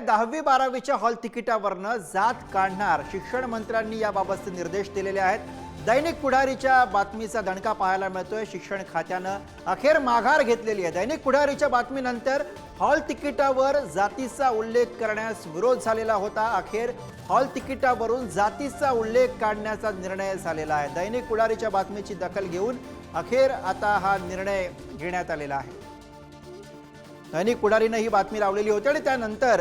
दहावी बारावीच्या हॉल तिकिटावरनं जात काढणार. शिक्षण मंत्र्यांनी याबाबतचे निर्देश दिलेले आहेत. दैनिक पुढारीच्या बातमीचा दणका पाहायला मिळतोय. शिक्षण खात्यानं अखेर माघार घेतलेली आहे. दैनिक पुढारीच्या बातमीनंतर हॉल तिकिटावर जातीचा उल्लेख करण्यास विरोध झालेला होता. अखेर हॉल तिकिटावरून जातीचा उल्लेख काढण्याचा निर्णय झालेला आहे. दैनिक पुढारीच्या बातमीची दखल घेऊन अखेर आता हा निर्णय घेण्यात आलेला आहे. दैनिक पुढारीनं ही बातमी लावलेली होती आणि त्यानंतर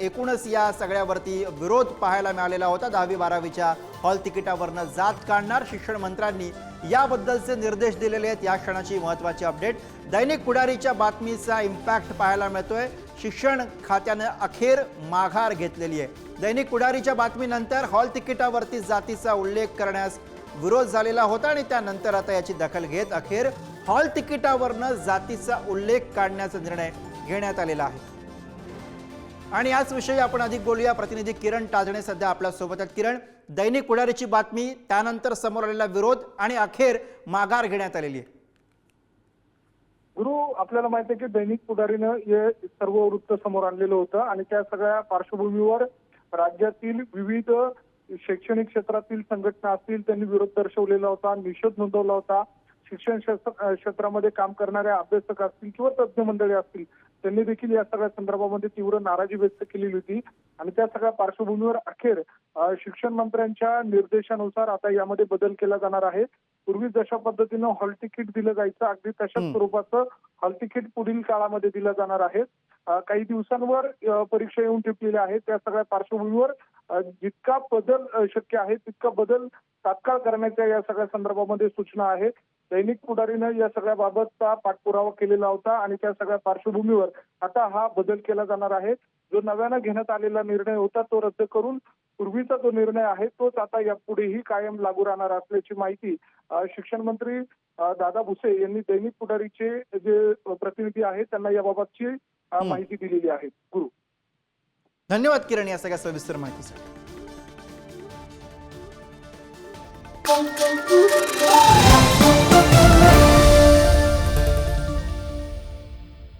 एकूणच या सगळ्यावरती विरोध पाहायला मिळालेला होता. दहावी बारावीच्या हॉल तिकिटावरनं जात काढणार शिक्षण मंत्र्यांनी याबद्दलचे निर्देश दिलेले आहेत. या क्षणाची महत्त्वाची अपडेट. दैनिक पुढारीच्या बातमीचा इम्पॅक्ट पाहायला मिळतोय. शिक्षण खात्यानं अखेर माघार घेतलेली आहे. दैनिक पुढारीच्या बातमीनंतर हॉल तिकिटावरती जातीचा उल्लेख करण्यास विरोध झालेला होता आणि त्यानंतर आता याची दखल घेत अखेर हॉल तिकिटावरनं जातीचा उल्लेख काढण्याचा निर्णय घेण्यात आलेला आहे. आणि याच विषयी आपण अधिक बोलूया. प्रतिनिधी किरण टाजणे सध्या आपल्यासोबत आहेत. किरण दैनिक पुढारीची बातमी त्यानंतर समोर आलेला विरोध आणि अखेर माघार घेण्यात आलेली आहे. गुरु आपल्याला माहिती आहे की दैनिक पुढारीनं हे सर्व वृत्त समोर आणलेलं होतं आणि त्या सगळ्या पार्श्वभूमीवर राज्यातील विविध शैक्षणिक क्षेत्रातील संघटना असतील त्यांनी विरोध दर्शवलेला होता निषेध नोंदवला होता. शिक्षण क्षेत्रामध्ये काम करणाऱ्या अभ्यासक असतील किंवा तज्ज्ञ मंडळी असतील त्यांनी देखील या सगळ्या संदर्भामध्ये तीव्र नाराजी व्यक्त केलेली होती. आणि त्या सगळ्या पार्श्वभूमीवर अखेर शिक्षण मंत्र्यांच्या निर्देशानुसार आता यामध्ये बदल केला जाणार आहे. पूर्वी जशा पद्धतीनं हॉल तिकीट दिलं जायचं अगदी तशाच. स्वरूपाचं हॉल तिकीट पुढील काळामध्ये दिलं जाणार आहे. काही दिवसांवर परीक्षा येऊन टिपलेल्या आहेत. त्या सगळ्या पार्श्वभूमीवर जितका बदल शक्य आहे तितका बदल तात्काळ करण्याच्या या सगळ्या संदर्भामध्ये सूचना आहेत. दैनिक पुढारीनं या सगळ्या बाबतचा पाठपुरावा केलेला होता आणि त्या सगळ्या पार्श्वभूमीवर आता हा बदल केला जाणार आहे. जो नव्यानं घेण्यात आलेला निर्णय होता तो रद्द करून पूर्वीचा जो निर्णय आहे तोच आता यापुढेही कायम लागू राहणार असल्याची माहिती शिक्षण मंत्री दादा भुसे यांनी दैनिक पुढारीचे जे प्रतिनिधी आहेत त्यांना याबाबतची. माहिती दिलेली आहे. गुरु. धन्यवाद किरण या सगळ्या सविस्तर माहितीसाठी.